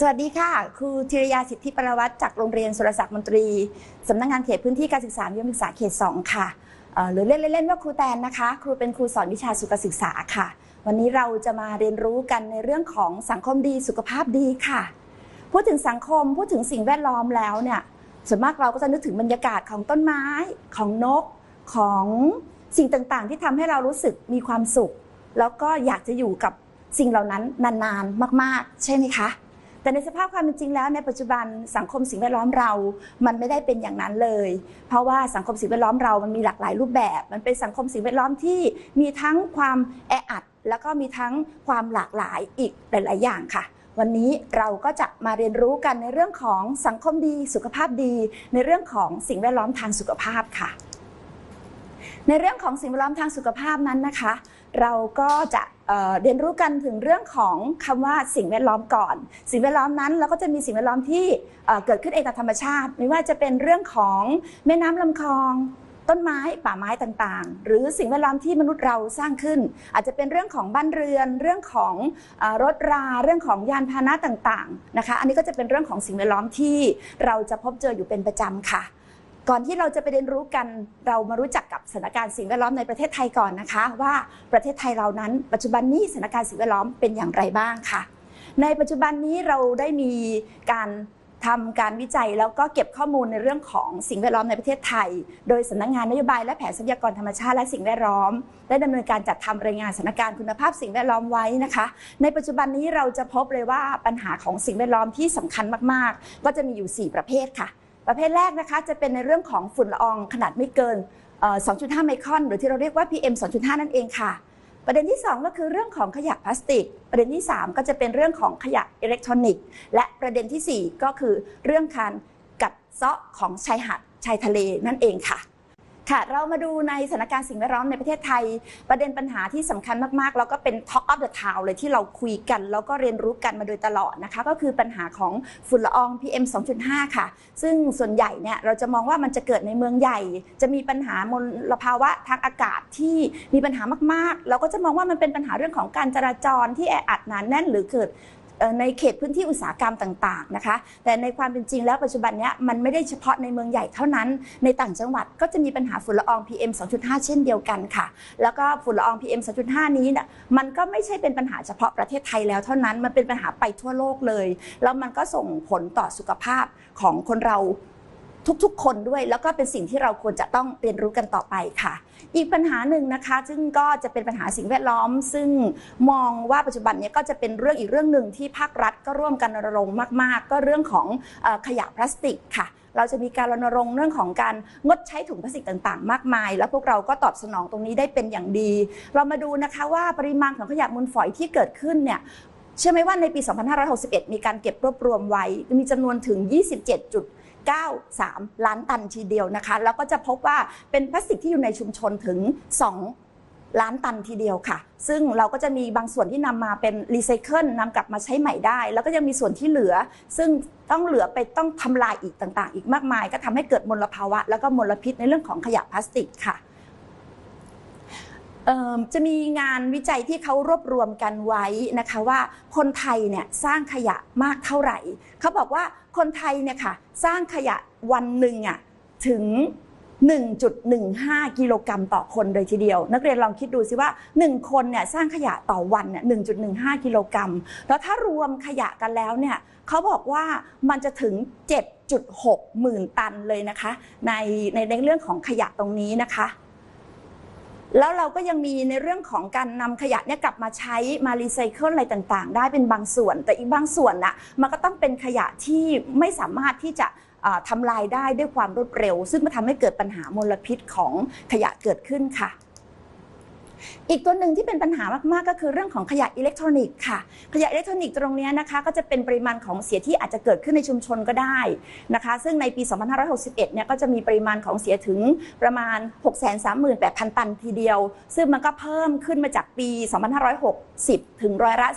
สวัสดีค่ะ ครูธีรยาสิทธิประวัติจากโรงเรียนสุรศักดิ์มนตรีสำนักงานเขตพื้นที่การศึกษาวิทยาศึกษาเขต 2 ค่ะหรือเล่นเล่นๆว่าครูแตนนะคะ ครูเป็นครูสอนวิชาสุขศึกษาค่ะ วันนี้เราจะมาเรียนรู้กันในเรื่องของสังคมดีสุขภาพดีค่ะ พูดถึงสังคมพูดถึงสิ่งแวดล้อมแล้วเนี่ยส่วนมากเราก็จะนึกถึงบรรยากาศของต้นไม้ของนกของสิ่งต่างๆ ที่ทำให้เรารู้สึกมีความสุข แล้วก็อยากจะอยู่กับสิ่งเหล่านั้นนานๆ มาก ๆ ใช่ไหมคะ แต่ในสภาพความเป็นจริงแล้วในปัจจุบันสังคมสิ่งแวดล้อมเรา มันไม่ได้เป็นอย่างนั้นเลย เพราะว่าสังคมสิ่งแวดล้อมเรามันมีหลากหลายรูปแบบ มันเป็นสังคมสิ่งแวดล้อมที่มีทั้งความแออัด แล้วก็มีทั้งความหลากหลายอีกหลาย ๆ อย่างค่ะวันนี้เราก็จะมาเรียนรู้กันในเรื่องของสังคมดี สุขภาพดี ในเรื่องของสิ่งแวดล้อมทางสุขภาพค่ะ ในเรื่องของสิ่งแวดล้อมทางสุขภาพนั้นนะคะ เราก็จะเเรียนรู้กันถึงเรื่องของคำว่าสิ่งแวดล้อมก่อน สิ่งแวดล้อมนั้นเราก็จะมีสิ่งแวดล้อมที่เเกิดขึ้นเองตามธรรมชาติ ไม่ว่าจะเป็นเรื่องของแม่น้ำลำคลองต้นไม้ป่าไม้ต่างๆ หรือสิ่งแวดล้อมที่มนุษย์เราสร้างขึ้น อาจจะเป็นเรื่องของบ้านเรือน เรื่องของอรถรา เรื่องของยานพาหนะต่างๆนะคะ อันนี้ก็จะเป็นเรื่องของสิ่งแวดล้อมที่เราจะพบเจออยู่เป็นประจำค่ะ ก่อนที่เราจะไปเรียนรู้กันเรามารู้จักกับสถานการณ์สิ่งแวดล้อมในประเทศไทยก่อนนะคะ ว่าประเทศไทยเรานั้น ปัจจุบันนี้สถานการณ์สิ่งแวดล้อมเป็นอย่างไรบ้างค่ะ ในปัจจุบันนี้เราได้มีการทำการวิจัยแล้วก็เก็บข้อมูลในเรื่องของสิ่งแวดล้อมในประเทศไทย โดยสำนักงานนโยบายและแผนทรัพยากรธรรมชาติและสิ่งแวดล้อม ได้ดำเนินการจัดทำรายงานสถานการณ์คุณภาพสิ่งแวดล้อมไว้นะคะ ในปัจจุบันนี้เราจะพบเลยว่าปัญหาของสิ่งแวดล้อมที่สำคัญมาก ๆ ก็จะมีอยู่ 4 ประเภทค่ะ ประเภทแรกนะคะจะเป็นในเรื่องของฝุ่นละอองขนาดไม่เกิน 2.5 ไมครอน หรือที่เราเรียกว่า PM 2.5 นั่นเองค่ะ ประเด็นที่ 2 ก็คือเรื่องของขยะพลาสติก ประเด็นที่ 3 ก็จะเป็นเรื่องของขยะอิเล็กทรอนิกส์ และประเด็นทีสี่4 ก็คือเรื่องการกัดเซาะของชายหาดชายทะเลนั่นเองค่ะ ค่ะ เรามาดูในสถานการณ์สิ่งแวดล้อมในประเทศไทย ประเด็นปัญหาที่สำคัญมากๆ แล้วก็เป็น Talk of the Town เลยที่เราคุยกัน แล้วก็เรียนรู้กันมาโดยตลอดนะคะ ก็คือปัญหาของฝุ่นละออง PM 2.5 ค่ะ ซึ่งส่วนใหญ่เนี่ยเราจะมองว่ามันจะเกิดในเมืองใหญ่ จะมีปัญหามลภาวะทางอากาศที่มีปัญหามากๆ เราก็จะมองว่ามันเป็นปัญหาเรื่องของการจราจรที่แออัดหนานแน่น หรือเกิด ในเขตพื้นที่อุตสาหกรรมต่างๆนะคะ แต่ในความเป็นจริงแล้วปัจจุบันนี้มันไม่ได้เฉพาะในเมืองใหญ่เท่านั้น ในต่างจังหวัดก็จะมีปัญหาฝุ่นละออง PM 2.5 เช่นเดียวกันค่ะ แล้วก็ฝุ่นละออง PM 2.5 นี้เนี่ยมันก็ไม่ใช่เป็นปัญหาเฉพาะประเทศไทยแล้วเท่านั้น มันเป็นปัญหาไปทั่วโลกเลย แล้วมันก็ส่งผลต่อสุขภาพของคนเราทุกๆ คนด้วย แล้วก็เป็นสิ่งที่เราควรจะต้องเรียนรู้กันต่อไปค่ะ อีกปัญหาหนึ่งนะคะ ซึ่งก็จะเป็นปัญหาสิ่งแวดล้อม ซึ่งมองว่าปัจจุบันนี้ก็จะเป็นเรื่องอีกเรื่องหนึ่งที่ภาครัฐก็ร่วมกันรณรงค์มาก ๆ ก็เรื่องของขยะพลาสติกค่ะเราจะมีการรณรงค์เรื่องของการงดใช้ถุงพลาสติกต่างๆ มากมาย แล้วพวกเราก็ตอบสนองตรงนี้ได้เป็นอย่างดี เรามาดูนะคะว่าปริมาณของขยะมูลฝอยที่เกิดขึ้นเนี่ยเชื่อไหมว่าในปี 2561 มีการเก็บรวบรวมไว้ มีจำนวนถึง 27. 93 ล้านตันทีเดียวนะคะ แล้วก็จะพบว่าเป็นพลาสติกที่อยู่ในชุมชนถึง 2ล้านตันทีเดียวค่ะ ซึ่งเราก็จะมีบางส่วนที่นำมาเป็นรีไซเคิลนำกลับมาใช้ใหม่ได้ แล้วก็ยังมีส่วนที่เหลือ ซึ่งต้องเหลือไปต้องทำลายอีกต่าง ๆ อีกมากมาย ก็ทำให้เกิดมลภาวะ แล้วก็มลพิษในเรื่องของขยะพลาสติกค่ะจะมีงานวิจัยที่เขารวบรวมกันไว้นะคะว่าคนไทยเนี่ยสร้างขยะมากเท่าไหร่ เขาบอกว่าคนไทยเนี่ยค่ะ สร้างขยะวันหนึ่งอะถึง 1.15 กิโลกรัมต่อคนเลยทีเดียว นักเรียนลองคิดดูสิว่า 1 คนเนี่ยสร้างขยะต่อวันเนี่ย1.15 กิโลกรัม แล้วถ้ารวมขยะกันแล้วเนี่ยเขาบอกว่ามันจะถึง 7.6 หมื่นตันเลยนะคะ ในในเรื่องของขยะตรงนี้นะคะ แล้วเราก็ยังมีในเรื่องของการนำขยะเนี่ยกลับมาใช้มารีไซเคิลอะไรต่างๆ ได้เป็นบางส่วน แต่อีกบางส่วนน่ะมันก็ต้องเป็นขยะที่ไม่สามารถที่จะอ่าทำลายได้ด้วยความรวดเร็ว ซึ่งมันทำให้เกิดปัญหามลพิษของขยะเกิดขึ้นค่ะ อีกตัวหนึ่งที่เป็นปัญหามากๆ ก็คือเรื่องของขยะอิเล็กทรอนิกส์ค่ะ ขยะอิเล็กทรอนิกส์ตรงนี้นะคะ ก็จะเป็นปริมาณของเสียที่อาจจะเกิดขึ้นในชุมชนก็ได้นะคะ ซึ่งในปี 2561 เนี่ยก็จะมีปริมาณของเสียถึงประมาณ 638,000 ตันทีเดียว ซึ่งมันก็เพิ่มขึ้นมาจากปี 2560 ถึงร้อยละ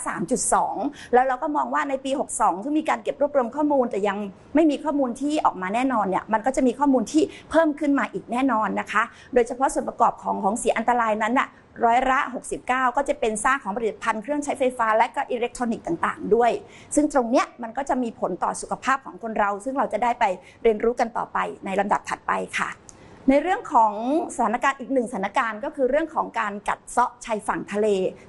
3.2 แล้วเราก็มองว่าในปี 62 ซึ่งมีการเก็บรวบรวมข้อมูล แต่ยังไม่มีข้อมูลที่ออกมาแน่นอนเนี่ยมันก็จะมีข้อมูลที่เพิ่มขึ้นมาอีกแน่นอนนะคะ โดยเฉพาะส่วนประกอบของของเสียอันตรายนั้นน่ะร้อยละ 69 ก็จะเป็นซากของผลิตภัณฑ์เครื่องใช้ไฟฟ้าและก็อิเล็กทรอนิกส์ต่างๆ ด้วย ซึ่งตรงเนี้ยมันก็จะมีผลต่อสุขภาพของคนเรา ซึ่งเราจะได้ไปเรียนรู้กันต่อไปในลำดับถัดไปค่ะ ในเรื่องของสถานการณ์อีกหนึ่งสถานการณ์ก็คือเรื่องของการกัดเซาะชายฝั่งทะเล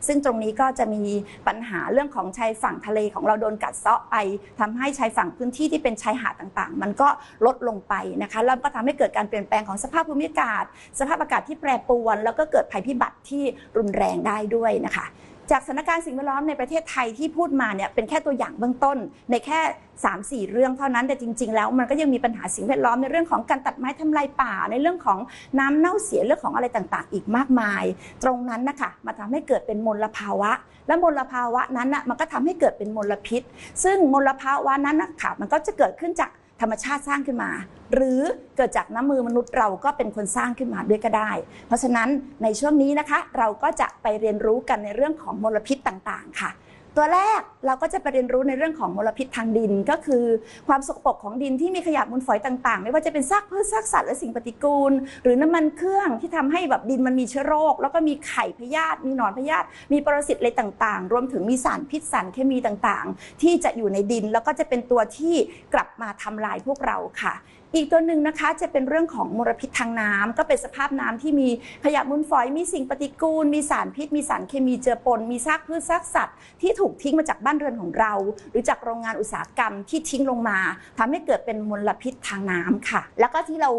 ซึ่งตรงนี้ก็จะมีปัญหาเรื่องของชายฝั่งทะเลของเราโดนกัดเซาะไปทำให้ชายฝั่งพื้นที่ที่เป็นชายหาดต่างๆ มันก็ลดลงไปนะคะแล้วก็ทำให้เกิดการเปลี่ยนแปลงของสภาพภูมิอากาศ สภาพอากาศที่แปรปรวน แล้วก็เกิดภัยพิบัติที่รุนแรงได้ด้วยนะคะ จากสถานการณ์สิ่งแวดล้อมในประเทศไทยที่พูดมาเนี่ยเป็นแค่ตัวอย่างเบื้องต้น ในแค่ 3 4 เรื่องเท่านั้นแต่จริง ๆ แล้วมันก็ยังมีปัญหาสิ่งแวดล้อมในเรื่องของการตัดไม้ทำลายป่า ในเรื่องของน้ำเน่าเสียเรื่องของอะไรต่างๆ อีกมากมาย ตรงนั้นนะคะมาทำให้เกิดเป็นมลภาวะ และมลภาวะนั้นนะมันก็ทำให้เกิดเป็นมลพิษ ซึ่งมลภาวะนั้นนะคะมันก็จะเกิดขึ้นจาก ธรรมชาติสร้างขึ้นมา หรือเกิดจากน้ำมือมนุษย์เราก็เป็นคนสร้างขึ้นมาด้วยก็ได้ เพราะฉะนั้นในช่วงนี้นะคะเราก็จะไปเรียนรู้กันในเรื่องของมลพิษต่างๆ ค่ะ ตัวแรกเราก็จะไปเรียนรู้ในเรื่องของมลพิษทางดิน ก็คือความสกปรกของดินที่มีขยะมูลฝอยต่างๆ ไม่ว่าจะเป็นซากพืชซากสัตว์และสิ่งปฏิกูล หรือน้ำมันเครื่องที่ทำให้แบบดินมันมีเชื้อโรค แล้วก็มีไข่พยาธิมีหนอนพยาธิมีปรสิตอะไรต่างๆ รวมถึงมีสารพิษสารเคมีต่างๆ ที่จะอยู่ในดินแล้วก็จะเป็นตัวที่กลับมาทำลายพวกเราค่ะ อีกตัวหนึ่งนะคะจะเป็นเรื่องของมลพิษทางน้ำก็เป็นสภาพน้ำที่มีขยะมูลฝอยมีสิ่งปฏิกูล มีสารพิษ มีสารเคมีเจือปน มีซากพืชซากสัตว์ ที่ถูกทิ้งมาจากบ้านเรือนของเรา หรือจากโรงงานอุตสาหกรรมที่ทิ้งลงมาทำให้เกิดเป็นมลพิษทางน้ำค่ะ แล้วก็ที่เรา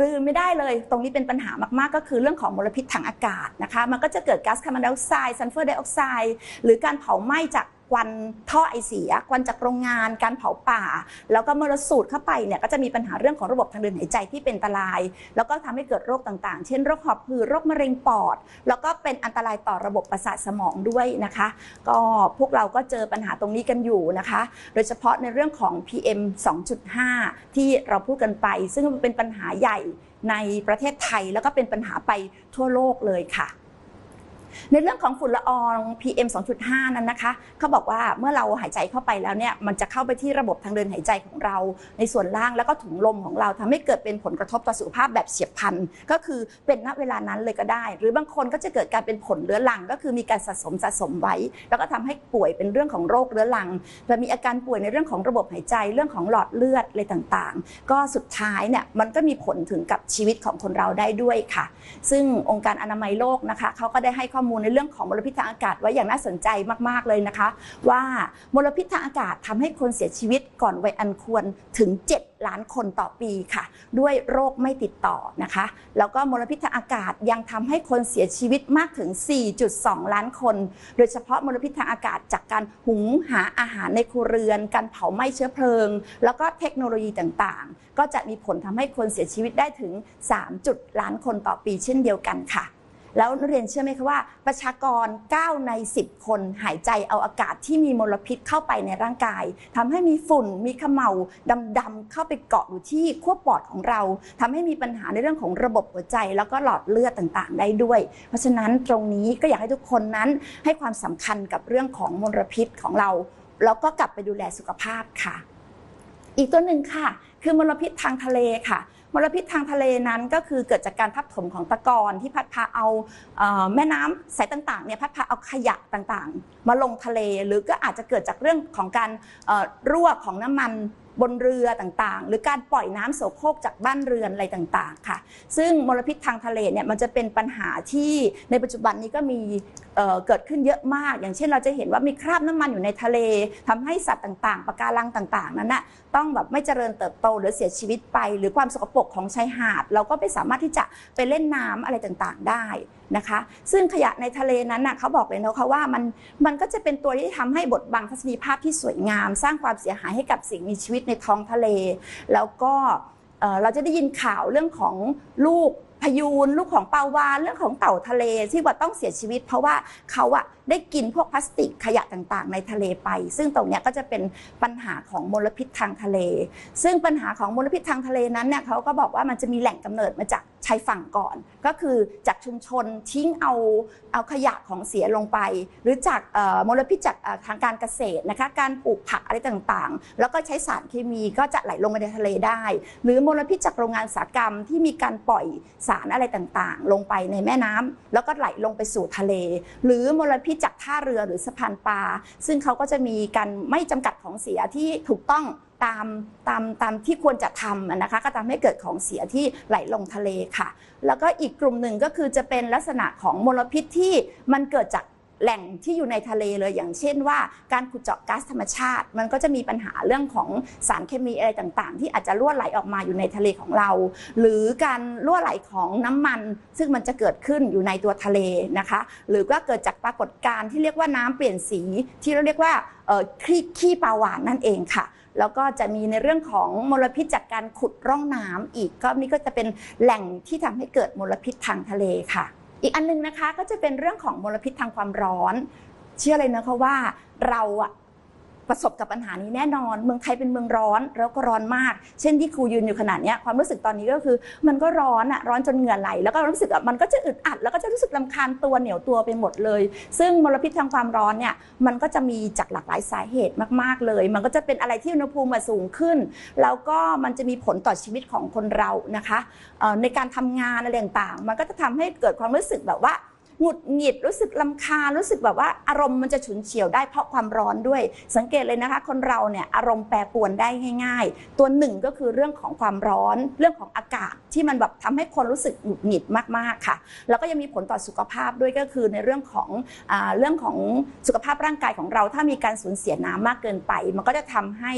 ลืมไม่ได้เลย ตรงนี้เป็นปัญหามากๆ ก็คือเรื่องของมลพิษทางอากาศนะคะ มันก็จะเกิดก๊าซคาร์บอนไดออกไซด์ซัลเฟอร์ไดออกไซด์หรือการเผาไหม้จาก ควันท่อไอเสียควันจากโรงงาน การเผาป่า แล้วก็เมื่อเราสูดเข้าไปเนี่ยก็จะมีปัญหาเรื่องของระบบทางเดินหายใจที่เป็นอันตราย แล้วก็ทำให้เกิดโรคต่างๆ เช่นโรคหอบหืดโรคมะเร็งปอด แล้วก็เป็นอันตรายต่อระบบประสาทสมองด้วยนะคะ ก็พวกเราก็เจอปัญหาตรงนี้กันอยู่นะคะ โดยเฉพาะในเรื่องของ PM 2.5 ที่เราพูดกันไป ซึ่งมันเป็นปัญหาใหญ่ในประเทศไทยแล้วก็เป็นปัญหาไปทั่วโลกเลยค่ะ ในเรื่องของฝุ่นละออง PM 2.5 นั้นนะคะเขาบอกว่าเมื่อเราหายใจเข้าไปแล้วเนี่ยมันจะเข้าไปที่ระบบทางเดินหายใจของเรา ในส่วนล่างแล้วก็ถุงลมของเราทำให้เกิดเป็นผลกระทบต่อสุขภาพแบบเฉียบพลันก็คือเป็นณเวลานั้นเลยก็ได้ หรือบางคนก็จะเกิดการเป็นผลเรื้อรัง ก็คือมีการสะสมสะสมไว้ แล้วก็ทำให้ป่วยเป็นเรื่องของโรคเรื้อรังและมีอาการป่วยในเรื่องของระบบหายใจเรื่องของหลอดเลือดอะไรต่างๆ ก็สุดท้ายเนี่ยมันก็มีผลถึงกับชีวิตของคนเราได้ด้วยค่ะ ซึ่งองค์การอนามัยโลกนะคะเขาก็ได้ให้ข้ออมูลในเรื่องของมลพิษทางอากาศไว้อย่างน่าสนใจมากๆเลยนะคะ ว่ามลพิษทางอากาศทำให้คนเสียชีวิตก่อนวัยอันควรถึง 7 ล้านคนต่อปีค่ะ ด้วยโรคไม่ติดต่อนะคะ แล้วก็มลพิษทางอากาศยังทำให้คนเสียชีวิตมากถึง 4.2 ล้านคน โดยเฉพาะมลพิษทางอากาศจากการหุงหาอาหารในครัวเรือน การเผาไหม้เชื้อเพลิง แล้วก็เทคโนโลยีต่างๆ ก็จะมีผลทำให้คนเสียชีวิตได้ถึง 3 จุดล้านคนต่อปีเช่นเดียวกันค่ะ แล้วนักเรียนเชื่อไหมคะว่าประชากร 9 ใน 10 คนหายใจเอาอากาศที่มีมลพิษเข้าไปในร่างกายทำให้มีฝุ่นมีขมเหลาดำๆเข้าไปเกาะอยู่ที่ขั้วปอดของเราทำให้มีปัญหาในเรื่องของระบบหัวใจ แล้วก็หลอดเลือดต่างๆ ได้ด้วย เพราะฉะนั้นตรงนี้ก็อยากให้ทุกคนนั้นให้ความสำคัญกับเรื่องของมลพิษของเรา แล้วก็กลับไปดูแลสุขภาพค่ะ อีกตัวหนึ่งค่ะ คือมลพิษทางทะเลค่ะ มลพิษทางทะเลนั้นก็คือเกิดจากการทับถมของตะกอนที่พัดพาเอาแม่น้ำสายต่างๆเนี่ยพัดพาเอาขยะต่างๆ มาลงทะเลหรือก็อาจจะเกิดจากเรื่องของการรั่วของน้ำมัน บนเรือต่างๆ หรือการปล่อยน้ำโสโครกจากบ้านเรือนอะไรต่างๆค่ะ ซึ่งมลพิษทางทะเลเนี่ยมันจะเป็นปัญหาที่ในปัจจุบันนี้ก็มีเเกิดขึ้นเยอะมาก อย่างเช่นเราจะเห็นว่ามีคราบน้ำมันอยู่ในทะเลทำให้สัตว์ต่างๆปะการังต่างๆ นั้นน่ะต้องแบบไม่เจริญเติบโตหรือเสียชีวิตไป หรือความสกปรกของชายหาด เราก็ไม่สามารถที่จะไปเล่นน้ำอะไรต่างๆ ได้ นะคะ ซึ่งขยะในทะเลนั้นนะเขาบอกเลยนะคะว่ามันมันก็จะเป็นตัวที่ทำให้บทบังทัศนียภาพที่สวยงาม สร้างความเสียหายให้กับสิ่งมีชีวิตในท้องทะเล แล้วก็เอ่อเราจะได้ยินข่าวเรื่องของลูกพยูนลูกของปลาวานเรื่องของเต่าทะเลที่ว่าต้องเสียชีวิต เพราะว่าเขาอะ ได้กินพวกพลาสติกขยะต่างๆ ในทะเลไป ซึ่งตรงนี้ก็จะเป็นปัญหาของมลพิษทางทะเล ซึ่งปัญหาของมลพิษทางทะเลนั้นเนี่ยเขาก็บอกว่ามันจะมีแหล่งกำเนิดมาจากชายฝั่งก่อน ก็คือจากชุมชนทิ้งเอาเอาขยะของเสียลงไป หรือจากมลพิษจากทางการเกษตรนะคะการปลูกผักอะไรต่างๆ แล้วก็ใช้สารเคมีก็จะไหลลงไปในทะเลได้ หรือมลพิษจากโรงงานอุตสาหกรรมที่มีการปล่อยสารอะไรต่างๆ ลงไปในแม่น้ำแล้วก็ไหลลงไปสู่ทะเล หรือมลพิษจากท่าเรือหรือสะพานปลาซึ่งเขาก็จะมีการไม่จำกัดของเสียที่ถูกต้องตามตามตามที่ควรจะทำนะคะก็ทำให้เกิดของเสียที่ไหลลงทะเลค่ะ แล้วก็อีกกลุ่มหนึ่งก็คือจะเป็นลักษณะของมลพิษที่มันเกิดจาก แหล่งที่อยู่ในทะเลเลยอย่างเช่นว่า การขุดเจาะก๊าซธรรมชาติ มันก็จะมีปัญหาเรื่องของสารเคมีอะไรต่างๆ ที่อาจจะรั่วไหลออกมาอยู่ในทะเลของเรา หรือการรั่วไหลของน้ำมัน ซึ่งมันจะเกิดขึ้นอยู่ในตัวทะเลนะคะ หรือก็เกิดจากปรากฏการณ์ที่เรียกว่าน้ำเปลี่ยนสี ที่เราเรียกว่าขี้ขี้ปลาหวานนั่นเองค่ะแล้วก็จะมีในเรื่องของมลพิษจากการขุดร่องน้ำอีกก็นี่ก็จะเป็นแหล่งที่ทำให้เกิดมลพิษทางทะเลค่ะ อีกอันนึงนะคะก็จะเป็นเรื่องของมลพิษทางความร้อน เชื่อเลยนะคะว่าเราอะ ประสบกับปัญหานี้แน่นอน เมืองไทยเป็นเมืองร้อนแล้วก็ร้อนมาก เช่นที่ครูยืนอยู่ขนาดนี้ความรู้สึกตอนนี้ก็คือ มันก็ร้อนอะร้อนจนเหงื่อไหล แล้วก็รู้สึกมันก็จะอึดอัด แล้วก็จะรู้สึกลำคาญตัวเหนียวตัวไปหมดเลย ซึ่งมลพิษทางความร้อนเนี่ยมันก็จะมีจากหลากหลายสาเหตุมาก ๆเลย มันก็จะเป็นอะไรที่อุณหภูมิอะสูงขึ้น แล้วก็มันจะมีผลต่อชีวิตของคนเรานะคะในการทำงานอะไรต่างๆมันก็จะทำให้เกิดความรู้สึกแบบว่า หงุดหงิดรู้สึกลำคารู้สึกแบบว่าอารมณ์มันจะฉุนเฉียวได้เพราะความร้อนด้วย สังเกตเลยนะคะ คนเราเนี่ยอารมณ์แปรปรวนได้ง่าย ๆ ตัวหนึ่งก็คือเรื่องของความร้อน เรื่องของอากาศที่มันแบบทำให้คนรู้สึกหงุดหงิดมากๆค่ะ แล้วก็ยังมีผลต่อสุขภาพด้วยก็คือในเรื่องของอเรื่องของสุขภาพร่างกายของเรา ถ้ามีการสูญเสียน้ำมากเกินไป มันก็จะทำให้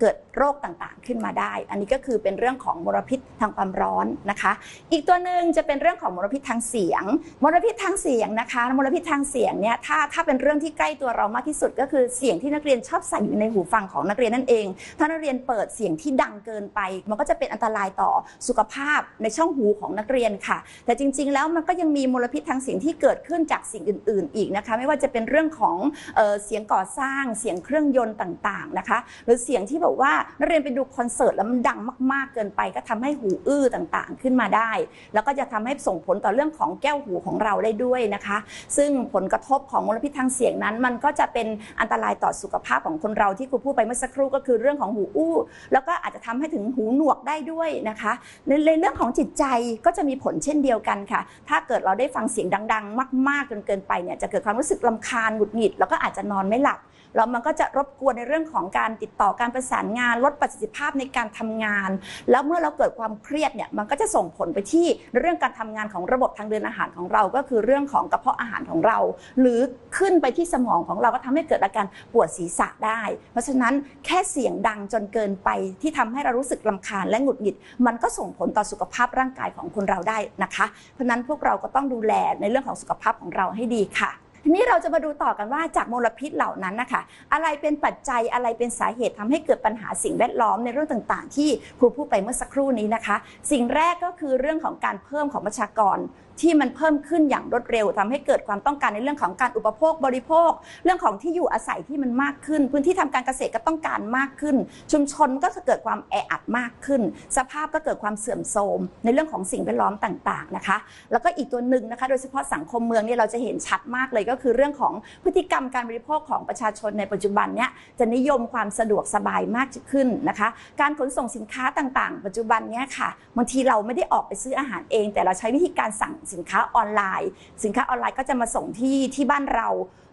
เกิดโรคต่างๆขึ้นมาได้ อันนี้ก็คือเป็นเรื่องของมลพิษทางความร้อนนะคะ อีกตัวหนึ่งจะเป็นเรื่องของมลพิษทางเสียงมลพิษพิษทางเสียงนะคะมลพิษทางเสียงเนี่ยถ้าถ้าเป็นเรื่องที่ใกล้ตัวเรามากที่สุด ก็คือเสียงที่นักเรียนชอบใส่อยู่ในหูฟังของนักเรียนนั่นเอง ถ้านักเรียนเปิดเสียงที่ดังเกินไป มันก็จะเป็นอันตรายต่อสุขภาพในช่องหูของนักเรียนค่ะ แต่จริง ๆ แล้วมันก็ยังมีมลพิษทางเสียงที่เกิดขึ้นจากสิ่งอื่น ๆ อีกนะคะ ไม่ว่าจะเป็นเรื่องของเออเสียงก่อสร้างเสียงเครื่องยนต์ต่าง ๆ นะคะ หรือเสียงที่แบบว่านักเรียนไปดูคอนเสิร์ตแล้วมันดังมาก ๆ เกินไป ก็ทำให้หูอื้อต่าง ๆ ขึ้นมาได้ แล้วก็จะทำให้ส่งผลต่อเรื่องของแก้วหูของเราได้ด้วยนะคะ ซึ่งผลกระทบของมลพิษทางเสียงนั้น มันก็จะเป็นอันตรายต่อสุขภาพของคนเราที่ครูพูดไปเมื่อสักครู่ก็คือเรื่องของหูอู้ แล้วก็อาจจะทำให้ถึงหูหนวกได้ด้วยนะคะในในเรื่องของจิตใจก็จะมีผลเช่นเดียวกันค่ะ ถ้าเกิดเราได้ฟังเสียงดัง ๆ มากๆจนเกินไปเนี่ยจะเกิดความรู้สึกลำคาญหงุดหงิด แล้วก็อาจจะนอนไม่หลับ แล้วมันก็จะรบกวนในเรื่องของการติดต่อการประสานงาน ลดประสิทธิภาพในการทำงาน แล้วเมื่อเราเกิดความเครียดเนี่ยมันก็จะส่งผลไปที่เรื่องการทำงานของระบบทางเดินอาหารของเรา ก็คือเรื่องของกระเพาะอาหารของเรา หรือขึ้นไปที่สมองของเราก็ทำให้เกิดอาการปวดศีรษะได้ เพราะฉะนั้นแค่เสียงดังจนเกินไปที่ทำให้เรารู้สึกลำคาญและหงุดหงิด มันก็ส่งผลต่อสุขภาพร่างกายของคนเราได้นะคะ เพราะนั้นพวกเราก็ต้องดูแลในเรื่องของสุขภาพของเราให้ดีค่ะ ทีนี้เราจะมาดูต่อกันว่าจากมลพิษเหล่านั้นนะคะอะไรเป็นปัจจัยอะไรเป็นสาเหตุทำให้เกิดปัญหาสิ่งแวดล้อมในเรื่องต่าง ๆ ที่ครูพูดไปเมื่อสักครู่นี้นะคะ สิ่งแรกก็คือเรื่องของการเพิ่มของประชากร ที่มันเพิ่มขึ้นอย่างรวดเร็วทำให้เกิดความต้องการในเรื่องของการอุปโภคบริโภค เรื่องของที่อยู่อาศัยที่มันมากขึ้น พื้นที่ทำการเกษตรก็ต้องการมากขึ้น ชุมชนก็จะเกิดความแออัดมากขึ้น สภาพก็เกิดความเสื่อมโทรมในเรื่องของสิ่งแวดล้อมต่างๆนะคะ แล้วก็อีกตัวหนึ่งนะคะ โดยเฉพาะสังคมเมืองเนี่ยเราจะเห็นชัดมากเลยก็คือเรื่องของพฤติกรรมการบริโภคของประชาชนในปัจจุบันเนี่ยจะนิยมความสะดวกสบายมากขึ้นนะคะ การขนส่งสินค้าต่างๆ ปัจจุบันเนี่ยค่ะบางทีเราไม่ได้ออกไปซื้ออาหารเอง แต่เราใช้วิธีการสั่งสินค้าออนไลน์ สินค้าออนไลน์ก็จะมาส่งที่ที่บ้านเรา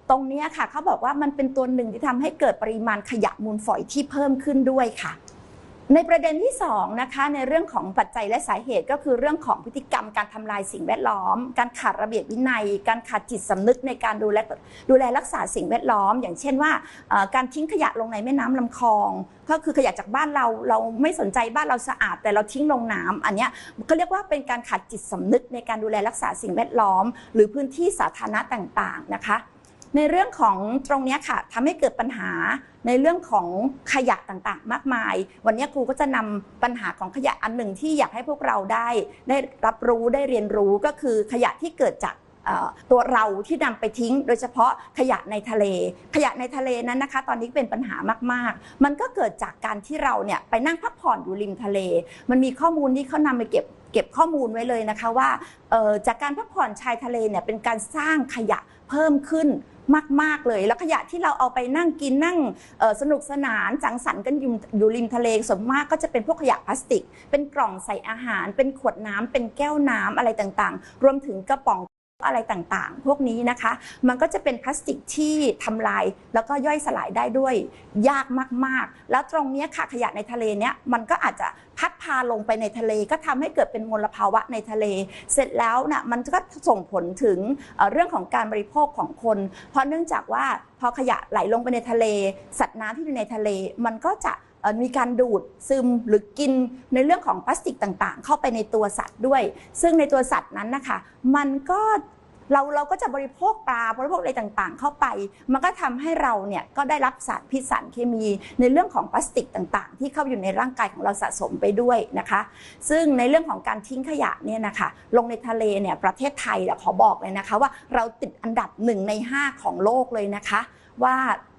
ตรงนี้ค่ะเขาบอกว่ามันเป็นตัวหนึ่งที่ทำให้เกิดปริมาณขยะมูลฝอยที่เพิ่มขึ้นด้วยค่ะ ในประเด็นที่2นะคะในเรื่องของปัจจัยและสาเหตุก็คือเรื่องของพฤติกรรมการทำลายสิ่งแวดล้อม การขาดระเบียบวินัย การขาดจิตสำนึกในการดูแลดูแลรักษาสิ่งแวดล้อม อย่างเช่นว่าการทิ้งขยะลงในแม่น้ำลำคลอง ก็คือขยะจากบ้านเราเราไม่สนใจบ้านเราสะอาด แต่เราทิ้งลงน้ำอันนี้ก็เรียกว่าเป็นการขาดจิตสำนึกในการดูแลรักษาสิ่งแวดล้อม หรือพื้นที่สาธารณะต่างๆนะคะ ในเรื่องของตรงนี้ค่ะทำให้เกิดปัญหาในเรื่องของขยะต่างๆ มากมาย วันนี้ครูก็จะนำปัญหาของขยะอันหนึ่งที่อยากให้พวกเราได้ ได้รับรู้ได้เรียนรู้ก็คือขยะที่เกิดจากตัวเราที่นำไปทิ้ง โดยเฉพาะขยะในทะเล ขยะในทะเลนั้นนะคะ ตอนนี้เป็นปัญหามากๆ มันก็เกิดจากการที่เราเนี่ยไปนั่งพักผ่อนอยู่ริมทะเล มันมีข้อมูลที่เขานำไปเก็บเก็บข้อมูลไว้เลยนะคะว่าจากการพักผ่อนชายทะเลเนี่ยเป็นการสร้างขยะ เพิ่มขึ้นมาก ๆ เลย แล้วขยะที่เราเอาไปนั่งกินนั่งสนุกสนานสังสรรค์กันอยู่อยู่ริมทะเลส่วนมากก็จะเป็นพวกขยะพลาสติก เป็นกล่องใส่อาหาร เป็นขวดน้ำเป็นแก้วน้ำอะไรต่างๆ รวมถึงกระป๋องอะไรต่างๆ พวกนี้นะคะ มันก็จะเป็นพลาสติกที่ทำลายแล้วก็ย่อยสลายได้ด้วยยากมากๆ แล้วตรงเนี้ยค่ะขยะในทะเลเนี้ยมันก็อาจจะ พัดพาลงไปในทะเลก็ทำให้เกิดเป็นมลภาวะในทะเล เสร็จแล้วนะมันก็ส่งผลถึงเรื่องของการบริโภคของคน เพราะเนื่องจากว่าพอขยะไหลลงไปในทะเล สัตว์น้ำที่อยู่ในทะเล มันก็จะมีการดูดซึมหรือกินในเรื่องของพลาสติกต่างๆ เข้าไปในตัวสัตว์ด้วย ซึ่งในตัวสัตว์นั้นนะคะ มันก็ เราเราก็จะบริโภคปลาบริโภคอะไรต่างๆ เข้าไป มันก็ทำให้เราเนี่ยก็ได้รับสารพิษสารเคมีในเรื่องของพลาสติกต่างๆ ที่เข้าอยู่ในร่างกายของเราสะสมไปด้วยนะคะ ซึ่งในเรื่องของการทิ้งขยะเนี่ยนะคะลงในทะเลเนี่ยประเทศไทยเนี่ยขอบอกเลยนะคะว่าเราติดอันดับหนึ่งใน 5 ของโลกเลยนะคะ ว่า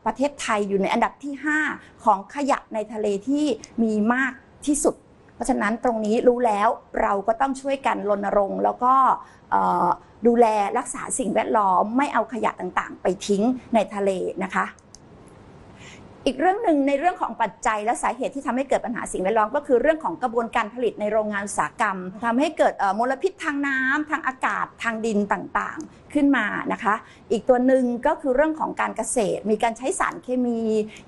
ประเทศไทยอยู่ในอันดับที่ 5 ของขยะในทะเลที่มีมากที่สุด เพราะฉะนั้นตรงนี้รู้แล้วเราก็ต้องช่วยกันรณรงค์แล้วก็ดูแลรักษาสิ่งแวดล้อม ไม่เอาขยะต่างๆ ไปทิ้งในทะเลนะคะ อีกเรื่องหนึ่งในเรื่องของปัจจัยและสาเหตุที่ทำให้เกิดปัญหาสิ่งแวดล้อมก็คือเรื่องของกระบวนการผลิตในโรงงานอุตสาหกรรมทำให้เกิดมลพิษทางน้ำทางอากาศทางดินต่างๆ ขึ้นมานะคะ อีกตัวหนึ่งก็คือเรื่องของการเกษตร มีการใช้สารเคมี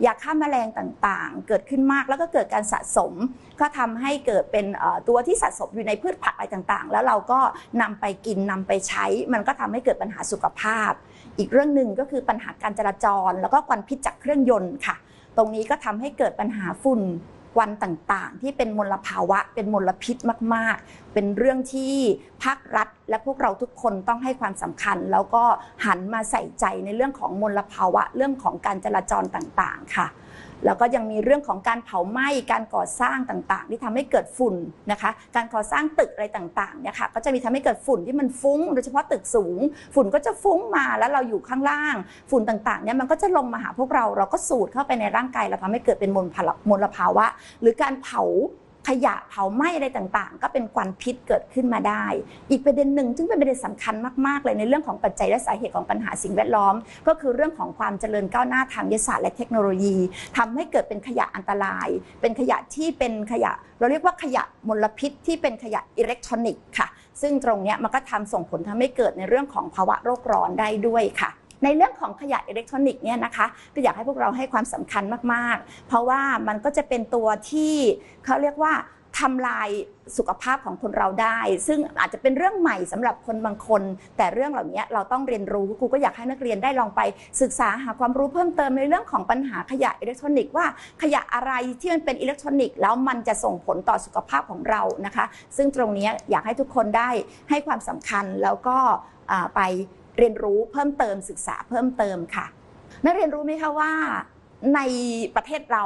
ยาฆ่าแมลงต่างๆ เกิดขึ้นมากแล้วก็เกิดการสะสม ก็ทำให้เกิดเป็นตัวที่สะสมอยู่ในพืชผักอะไรต่างๆ แล้วเราก็นำไปกินนำไปใช้ มันก็ทำให้เกิดปัญหาสุขภาพ อีกเรื่องหนึ่งก็คือปัญหาการจราจร แล้วก็ควันพิษจากเครื่องยนต์ค่ะ ตรงนี้ก็ทำให้เกิดปัญหาฝุ่นควันต่างๆ ที่เป็นมลภาวะ เป็นมลพิษมาก ๆ เป็นเรื่องที่ภาครัฐ และพวกเราทุกคนต้องให้ความสำคัญ แล้วก็หันมาใส่ใจในเรื่องของมลภาวะ เรื่องของการจราจรต่างๆ ค่ะ แล้วก็ยังมีเรื่องของการเผาไหม้การก่อสร้างต่างๆ ที่ทำให้เกิดฝุ่นนะคะ การก่อสร้างตึกอะไรต่างๆเนี่ยค่ะก็จะมีทำให้เกิดฝุ่นที่มันฟุ้ง โดยเฉพาะตึกสูง ฝุ่นก็จะฟุ้งมาแล้วเราอยู่ข้างล่าง ฝุ่นต่างๆเนี่ยมันก็จะลงมาหาพวกเราเราก็สูดเข้าไปในร่างกายเราทำให้เกิดเป็นมลภาวะมลภาวะหรือการเผา ขยะเผาไหม้อะไรต่างๆ ก็เป็นควันพิษเกิดขึ้นมาได้ อีกประเด็นหนึ่งซึ่งเป็นประเด็นสำคัญมากๆเลยในเรื่องของปัจจัยและสาเหตุของปัญหาสิ่งแวดล้อม ก็คือเรื่องของความเจริญก้าวหน้าทางวิทยาศาสตร์และเทคโนโลยีทำให้เกิดเป็นขยะอันตราย เป็นขยะที่เป็นขยะ เราเรียกว่าขยะมลพิษที่เป็นขยะอิเล็กทรอนิกส์ค่ะ ซึ่งตรงนี้มันก็ทำส่งผลทำให้เกิดในเรื่องของภาวะโลกร้อนได้ด้วยค่ะ ในเรื่องของขยะอิเล็กทรอนิกส์เนี่ยนะคะก็อยากให้พวกเราให้ความสำคัญมากๆ เพราะว่ามันก็จะเป็นตัวที่เขาเรียกว่าทำลายสุขภาพของคนเราได้ ซึ่งอาจจะเป็นเรื่องใหม่สำหรับคนบางคน แต่เรื่องเหล่านี้เราต้องเรียนรู้ครูก็อยากให้นักเรียนได้ลองไป ศึกษาหาความรู้เพิ่มเติมในเรื่องของปัญหาขยะอิเล็กทรอนิกส์ว่าขยะอะไรที่มันเป็นอิเล็กทรอนิกส์แล้วมันจะส่งผลต่อสุขภาพของเรานะคะ ซึ่งตรงนี้อยากให้ทุกคนได้ให้ความสำคัญแล้วก็ไป เรียนรู้เพิ่มเติมศึกษาเพิ่มเติมค่ะ นักเรียนรู้ไหมคะว่าในประเทศเรา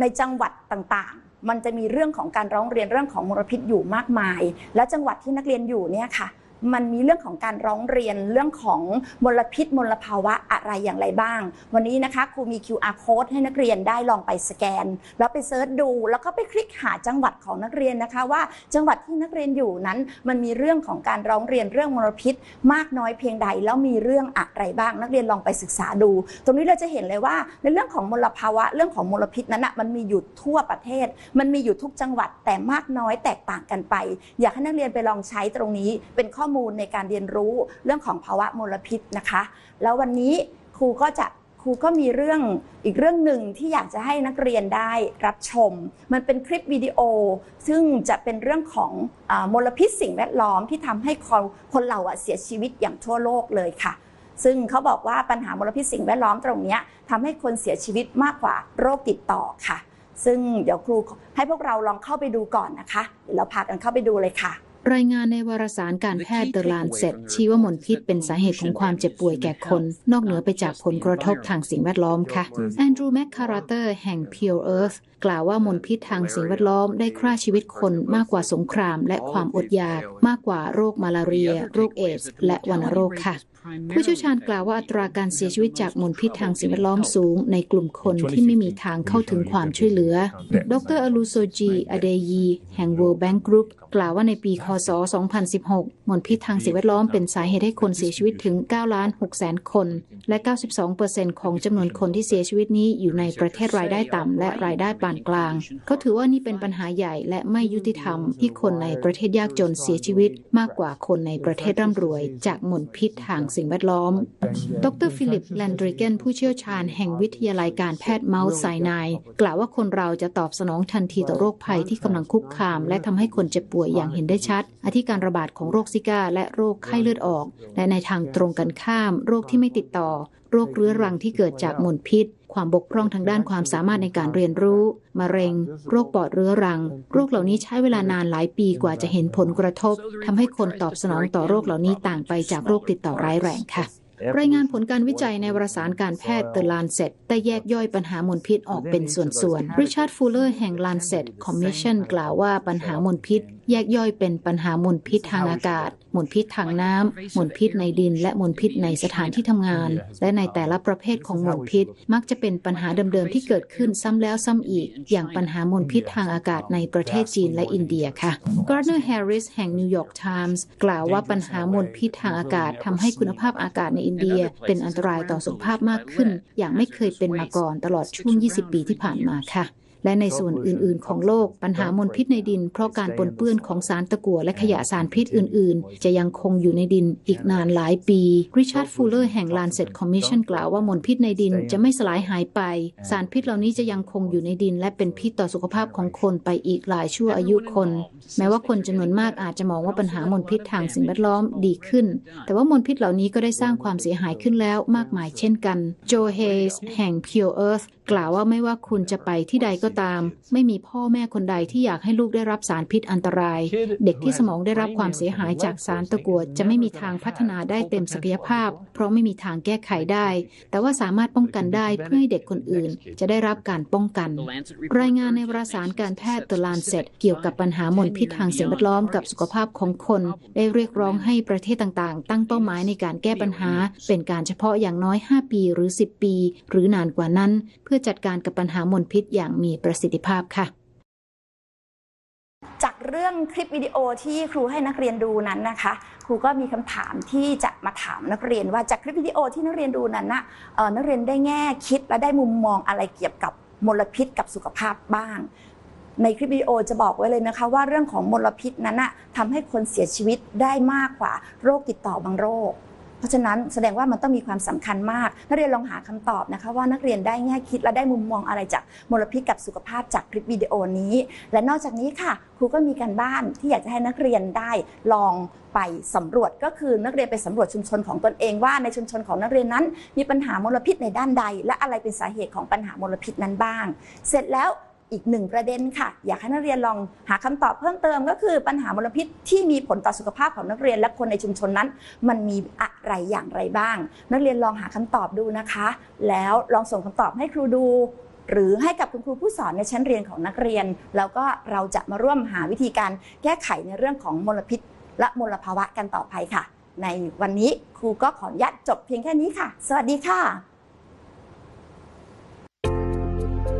ในจังหวัดต่างๆ มันจะมีเรื่องของการร้องเรียนเรื่องของมลพิษอยู่มากมาย และจังหวัดที่นักเรียนอยู่เนี่ยค่ะ มันมีเรื่องของการร้องเรียนเรื่องของมลพิษมลภาวะอะไรอย่างไรบ้าง วันนี้นะคะครูมี QR code ให้นักเรียนได้ลองไปสแกน แล้วไปเซิร์ชดู แล้วก็ไปคลิกหาจังหวัดของนักเรียนนะคะ ว่าจังหวัดที่นักเรียนอยู่นั้น มันมีเรื่องของการร้องเรียนเรื่องมลพิษ มากน้อยเพียงใดแล้วมีเรื่องอะไรบ้าง นักเรียนลองไปศึกษาดู ตรงนี้เราจะเห็นเลยว่าในเรื่องของมลภาวะเรื่องของมลพิษนั้นนะมันมีอยู่ทั่วประเทศ มันมีอยู่ทุกจังหวัดแต่มากน้อยแตกต่างกันไป อยากให้นักเรียนไปลองใช้ตรงนี้เป็นข้อมูลในการเรียนรู้เรื่องของภาวะมลพิษนะคะ แล้ววันนี้ครูก็จะครูก็มีเรื่องอีกเรื่องหนึ่งที่อยากจะให้นักเรียนได้รับชม มันเป็นคลิปวิดีโอ ซึ่งจะเป็นเรื่องของอมลพิษสิ่งแวดล้อมที่ทำให้คนคนเราเสียชีวิตอย่างทั่วโลกเลยค่ะ ซึ่งเขาบอกว่าปัญหามลพิษสิ่งแวดล้อมตรงนี้ทำให้คนเสียชีวิตมากกว่าโรคติดต่อค่ะ ซึ่งเดี๋ยวครูให้พวกเราลองเข้าไปดูก่อนนะคะเดี๋ยวเราพากันเข้าไปดูเลยค่ะ รายงานในวารสารการแพทย์ The Lancet ชี้ว่ามลพิษเป็นสาเหตุของความเจ็บป่วยแก่คน นอกเหนือไปจากผลกระทบทางสิ่งแวดล้อมค่ะ แอนดรูว์แมคคาราเตอร์แห่ง Pure Earth กล่าวว่ามลพิษทางสิ่งแวดล้อมได้ฆ่าชีวิตคนมากกว่าสงคราม และความอดอยาก มากกว่าโรคมาลาเรีย โรคเอดส์และวัณโรคค่ะผู้เชี่ยวชาญกล่าวว่าอัตราการเสียชีวิตจากมลพิษทางสิ่งแวดล้อมสูง ในกลุ่มคนที่ไม่มีทางเข้าถึงความช่วยเหลือ ดรอลูโซจีอเดยี แห่ง World Bank Group กล่าวว่าในปีคศ 2016 มลพิษทางสิ่งแวดล้อมเป็นสาเหตุให้คนเสียชีวิตถึง 9 ล้าน6แสนคน และ 92%ของจำนวนคนที่เสียชีวิตนี้อยู่ในประเทศรายได้ต่ำและรายได้ปานกลาง เขาถือว่านี่เป็นปัญหาใหญ่และไม่ยุติธรรมที่คนในประเทศยากจนเสียชีวิต มากกว่าคนในประเทศร่ำรวย จากมลพิษทางสิ่งแวดล้อม ดรฟิลิปแลนดริเกนผู้เชี่ยวชาญแห่งวิทยาลัยการแพทย์เมาส์ไซนายกล่าวว่าคนเราจะตอบสนองทันทีต่อโรคภัยที่กำลังคุกคาม และทำให้คนเจ็บป่วยอย่างเห็นได้ชัดอาทิการระบาดของโรคซิก้าและโรคไข้เลือดออก และในทางตรงกันข้าม โรคที่ไม่ติดต่อ โรคเรื้อรังที่เกิดจากมลพิษ ความบกพร่องทางด้านความสามารถในการเรียนรู้ มะเร็ง โรคปอดเรื้อรัง โรคเหล่านี้ใช้เวลานานหลายปีกว่าจะเห็นผลกระทบทำให้คนตอบสนองต่อโรคเหล่านี้ต่างไปจากโรคติดต่อร้ายแรงค่ะ รายงานผลการวิจัยในวารสารการแพทย์ The Lancet ได้แยกย่อยปัญหามลพิษออกเป็นส่วนๆริชาร์ดฟูลเลอร์แห่ง Lancet Commission กล่าวว่าปัญหามลพิษ แยกย่อยเป็นปัญหามลพิษทางอากาศมลพิษทางน้ำมลพิษในดิน และมลพิษในสถานที่ทำงาน และในแต่ละประเภทของมลพิษ มักจะเป็นปัญหาเดิมๆที่เกิดขึ้นซ้ำแล้วซ้ำอีก อย่างปัญหามลพิษทางอากาศในประเทศจีนและอินเดียค่ะ Gardner Harris แห่ง New York Times กล่าวว่าปัญหามลพิษทางอากาศทำให้คุณภาพอากาศในอินเดียเป็นอันตรายต่อสุขภาพมากขึ้น อย่างไม่เคยเป็นมาก่อนตลอดช่วง 20 ปีที่ผ่านมาค่ะ และในส่วนอื่นๆ ของโลกปัญหามลพิษในดิน เพราะการปนเปื้อนของสารตะกั่วและขยะสารพิษอื่น ๆ จะยังคงอยู่ในดินอีกนานหลายปีริชาร์ดฟูลเลอร์แห่ง Lancet Commission กล่าวว่ามลพิษในดินจะไม่สลายหายไป สารพิษเหล่านี้จะยังคงอยู่ในดิน และเป็นพิษต่อสุขภาพของคนไปอีกหลายชั่วอายุคน แม้ว่าคนจำนวนมากอาจจะมองว่าปัญหามลพิษทางสิ่งแวดล้อมดีขึ้น แต่ว่ามลพิษเหล่านี้ก็ได้สร้างความเสียหายขึ้นแล้วมากมายเช่นกัน โจเฮสแห่ง Pure Earth กล่าวว่าไม่ว่าคุณจะไปที่ใดก็ตาม ไม่มีพ่อแม่คนใดที่อยากให้ลูกได้รับสารพิษอันตราย เด็กที่สมองได้รับความเสียหายจากสารตะกั่วจะไม่มีทางพัฒนาได้เต็มศักยภาพ เพราะไม่มีทางแก้ไขได้ แต่ว่าสามารถป้องกันได้เพื่อให้เด็กคนอื่น จะได้รับการป้องกัน รายงานในวารสารการแพทย์ The Lancet เกี่ยวกับปัญหามลพิษทางสิ่งแวดล้อมกับสุขภาพของคน ได้เรียกร้องให้ประเทศต่างๆ ตั้งเป้าหมายในการแก้ปัญหา เป็นการเฉพาะอย่างน้อย 5 ปีหรือ 10 ปี หรือนานกว่านั้น เพื่อจัดการกับปัญหามลพิษอย่างมีประสิทธิภาพค่ะ จากเรื่องคลิปวิดีโอที่ครูให้นักเรียนดูนั้นนะคะ ครูก็มีคำถามที่จะมาถามนักเรียนว่าจากคลิปวิดีโอที่นักเรียนดูนั้นนะเอ่อนักเรียนได้แง่คิดและได้มุมมองอะไรเกี่ยวกับมลพิษกับสุขภาพบ้าง ในคลิปวิดีโอจะบอกไว้เลยนะคะว่าเรื่องของมลพิษนั้นนะทำให้คนเสียชีวิตได้มากกว่าโรคติดต่อบางโรค เพราะฉะนั้นแสดงว่ามันต้องมีความสำคัญมาก นักเรียนลองหาคำตอบนะคะว่านักเรียนได้แง่คิดและได้มุมมองอะไรจากมลพิษกับสุขภาพจากคลิปวิดีโอนี้ และนอกจากนี้ค่ะ ครูก็มีการบ้านที่อยากจะให้นักเรียนได้ลองไปสำรวจก็คือนักเรียนไปสำรวจชุมชนของตนเองว่าในชุมชนของนักเรียนนั้น มีปัญหามลพิษในด้านใด และอะไรเป็นสาเหตุของปัญหามลพิษนั้นบ้าง เสร็จแล้ว อีกหนึ่งประเด็นค่ะ อยากให้นักเรียนลองหาคำตอบเพิ่มเติมก็คือปัญหามลพิษที่มีผลต่อสุขภาพของนักเรียนและคนในชุมชนนั้น มันมีอะไรอย่างไรบ้าง นักเรียนลองหาคำตอบดูนะคะ แล้วลองส่งคำตอบให้ครูดูหรือให้กับคุณครูผู้สอนในชั้นเรียนของนักเรียน แล้วก็เราจะมาร่วมหาวิธีการแก้ไขในเรื่องของมลพิษ และมลภาวะกันต่อไปค่ะ ในวันนี้ครูก็ขออนุญาตจบเพียงแค่นี้ค่ะ สวัสดีค่ะ